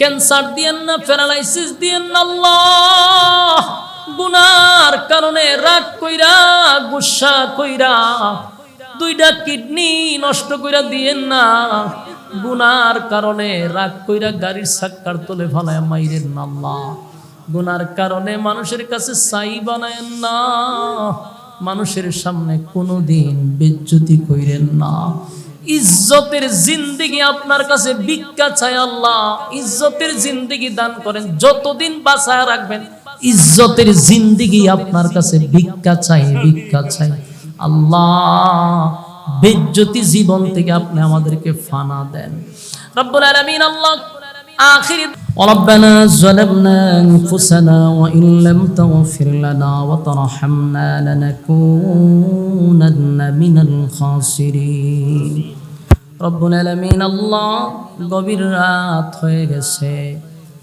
Cancer দিয়েন না, paralysis দিয়েন না, আল্লাহ। গুনার কারণে রাগ কইরা, গুসা কইরা, দুইটা কিডনি নষ্ট কইরা দিয়েন না। গুনার কারণে রাগ কইরা গাড়ির সাক্কার তোলে ফলায় মাইরেন না গুনার কারণে মানুষের কাছে সাই বানায়েন না। মানুষের সামনে কোনোদিন বেজ্জতি কইরেন না। ইজ্জতের জিন্দিগি আপনার কাছে ভিক্ষা চাই আল্লাহ। ইজ্জতের জিন্দিগি দান করেন, যতদিন বাঁচায় রাখবেন, ইজ্জতের জিন্দিগি আপনার কাছে ভিক্ষা চাই ভিক্ষা চাই আল্লাহ, বেজ্জতি জীবন থেকে আপনি আমাদেরকে ফানা দেন। রব্বুল আলামিন আল্লাহ, আখির ربنا ظلمنا أنفسنا وإن لم تغفر لنا وترحمنا لنكونن من الخاسرين রব্বুল আলামিন আল্লাহ গভীর রাত হয়ে গেছে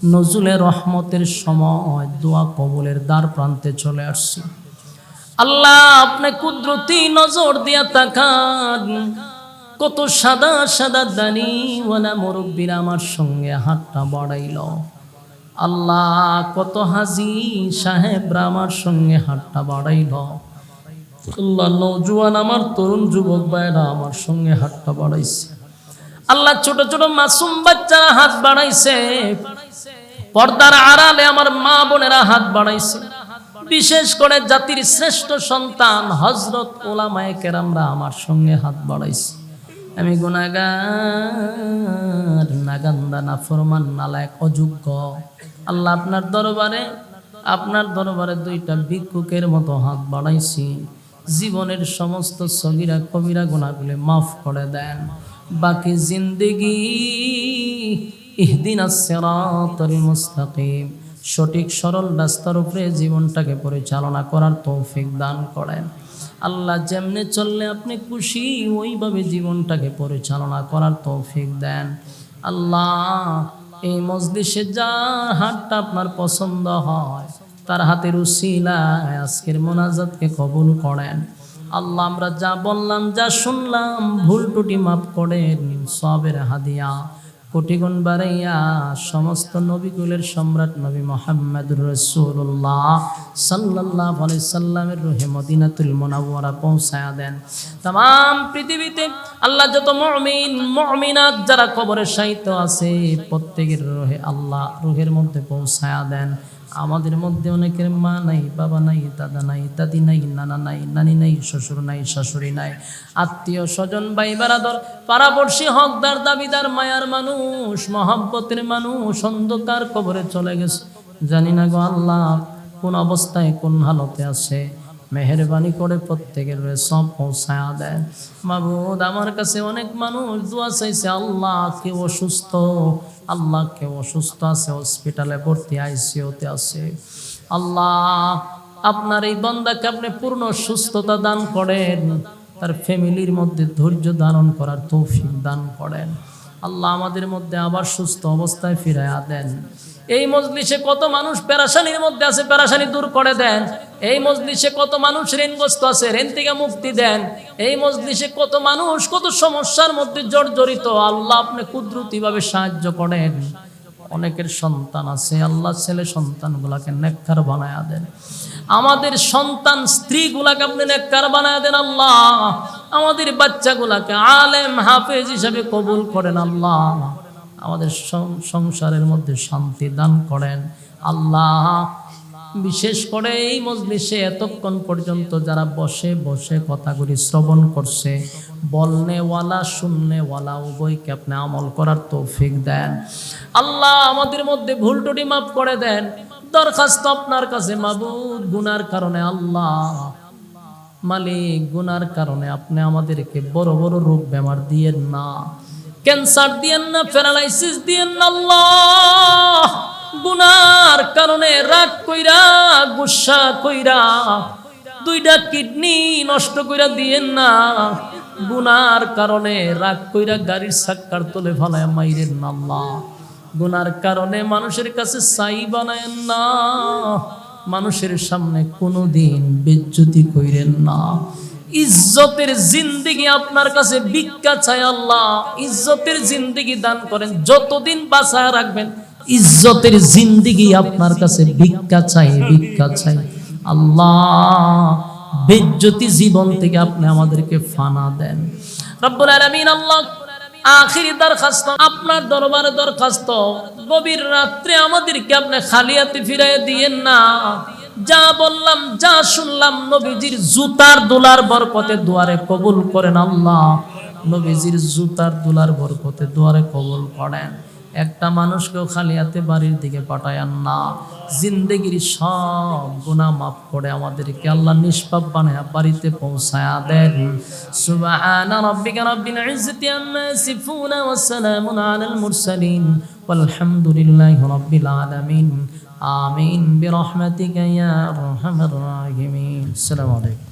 নজুলের রহমতের সময় দোয়া কবুলের দ্বার প্রান্তে চলে আসছি আল্লাহ আপনি কুদরতি নজর দিয়া তাকান কত সাদা সাদা দানি ওয়ালা মুরব্বীরা আমার সঙ্গে হাতটা বাড়াইল। আল্লাহ কত হাজি সাহেবরা আমার সঙ্গে হাতটা বাড়াইল। আমার তরুণ যুবক ভাইরা আমার সঙ্গে হাতটা বাড়াইছে। আল্লাহ ছোট ছোট মাসুম বাচ্চারা হাত বাড়াইছে। পর্দার আড়ালে আমার মা বোনেরা হাত বাড়াইছে। বিশেষ করে জাতির শ্রেষ্ঠ সন্তান হজরত ওলামায়ে কেরামরা আমার সঙ্গে হাত বাড়াইছে। আমি গুনাগার নাগান্দা না ফরমান নালায়ক, অযোগ্য। আল্লাহ আপনার দরবারে আপনার দরবারে দুইটা ভিক্ষুকের মতো হাত বাড়াইছি। জীবনের সমস্ত সগিরা, কবিরা গুণাগুলি মাফ করে দেন। বাকি জিন্দেগি, ইহদিন মুস্তাকিম। সঠিক, সরল রাস্তার উপরে জীবনটাকে পরিচালনা করার তৌফিক দান করেন। আল্লাহ যেমনে চললে আপনি খুশি, ওইভাবে জীবনটাকে পরিচালনা করার তৌফিক দেন। আল্লাহ, এই মজলিসে যার হাতটা আপনার পছন্দ হয়, তার হাতের উসিলায় আজকের মোনাজাতকে কবুল করেন। আল্লাহ, আমরা যা বললাম, যা শুনলাম, ভুল টুটি মাফ করেন, সবের হাদিয়া। কোটি গুণ বাড়াইয়া সমস্ত নবীকুলের সম্রাট নবী মোহাম্মদ রসুল্লাহ সাল্লাহ সাল্লামের রুহে মদিনাতুল মোনাওয়ারা পৌঁছায়া দেন। তাম পৃথিবীতে আল্লাহ যত মমিন, মমিনাত যারা কবরের সাহিত্য আছে, প্রত্যেকের রোহে আল্লাহ রুহের মধ্যে পৌঁছায়া দেন। আমাদের মধ্যে অনেকের মা নাই, বাবা নাই, দাদা নাই, দাদি নাই, নানা নাই, নানি নাই, শ্বশুর নাই, শাশুড়ি নাই। আত্মীয় স্বজন ভাই বারাদর হকদার, দাবিদার, মায়ার মানুষ মহাব্বতের মানুষ, অন্ধকার কবরে চলে গেছে। জানি না গো আল্লাহ, কোন অবস্থায় কোন হালতে আছে। মেহরবানি করে প্রত্যেকের সব পৌঁছায়া দেন। মাবুদ, আমার কাছে অনেক মানুষ দোয়া চাইছে, আল্লাহ কেউ অসুস্থ? আল্লাহ কেউ অসুস্থ আছে? হসপিটালে ভর্তি আইসিওতে আছে। আল্লাহ, আপনার এই বন্দাকে আপনি পূর্ণ সুস্থতা দান করেন। তার ফ্যামিলির মধ্যে ধৈর্য ধারণ করার তৌফিক দান করেন। আল্লাহ আমাদের মধ্যে আবার সুস্থ অবস্থায় ফিরাইয়া দেন। এই মজলিসে কত মানুষ পেরাশানির মধ্যে আছে, পেরাশানি দূর করে দেন। এই মজলিসে কত মানুষ ঋণগ্রস্ত আছে, ঋণ থেকে মুক্তি দেন। এই মজলিসে কত মানুষ কত সমস্যার মধ্যে জর্জরিত, আল্লাহ আপনি কুদরতিভাবে সাহায্য করেন। অনেকের সন্তান আছে আল্লাহ ছেলে সন্তানগুলাকে নেককার বানায়া দেন। আমাদের সন্তান স্ত্রীগুলাকে আপনি নেককার বানায়া দেন আল্লাহ। আমাদের বাচ্চাগুলাকে আলেম, হাফেজ হিসাবে কবুল করেন আল্লাহ। আমাদের সংসারের মধ্যে শান্তি দান করেন আল্লাহ। বিশেষ করে এই মজলিসে এতক্ষণ পর্যন্ত যারা বসে বসে কথাগুলি শ্রবণ করছে বলনেওয়ালা শুননেওয়ালা উভয়কে আপনি আমল করার তৌফিক দেন। আল্লাহ আমাদের মধ্যে ভুল টুটি মাফ করে দেন। দরখাস্ত আপনার কাছে মাবুদ, গুনার কারণে আল্লাহ। মালিক, গুনার কারণে আপনি আমাদেরকে বড় বড় রোগ বেমার দিয়েন না। ক্যান্সার দিয়েন না, প্যারালাইসিস দিয়েন না গুনার কারণে রাগ কইরা, গুসা কইরা, দুইটা কিডনি নষ্ট কইরা দিয়েন না। গুনার কারণে রাগ কইরা গাড়ির সাক্কার তোলে ফলায় মাইরেন না গুনার কারণে মানুষের কাছে সাই বানায়েন না। মানুষের সামনে কোনোদিন বেজ্জতি কইরেন না। ইজ্জতের জিন্দিগি আপনার কাছে ভিক্ষা চাই আল্লাহ। ইজ্জতের জিন্দিগি দান করেন, যতদিন বাঁচায় রাখবেন, ইজ্জতের জিন্দিগি আপনার কাছে ভিক্ষা চাই ভিক্ষা চাই আল্লাহ, বেজ্জতি জীবন থেকে আপনি আমাদেরকে ফানা দেন। রব্বুল আলামিন আল্লাহ আখিরি দরখাস্ত, আপনার দরবারে দরখাস্ত। গভীর রাত্রে আমাদেরকে আপনি খালিয়াতে ফিরাই দিয়েন না। যা বললাম, যা শুনলাম, নবীজির জুতার দোলার বরকতে দুয়ারে কবুল করেন আল্লাহ। নবীজির জুতার দোলার বরকতে দুয়ারে কবুল করেন। একটা মানুষকেও খালি হাতে বাড়ির দিকে পাঠায়ান না জিন্দগির সব গুনাহ মাফ করে আমাদেরকে আল্লাহ নিষ্পাপ বানায় বাড়িতে পৌঁছায়া দেন সুবহানা রাব্বিকা রাব্বিল ইজ্জাতি আম্মা ইয়াসিফুন ওয়া সালামুন আলাল মুরসালিন والحمدلله رب العالمين آمين برحمتك يا أرحم الراحمين السلام عليكم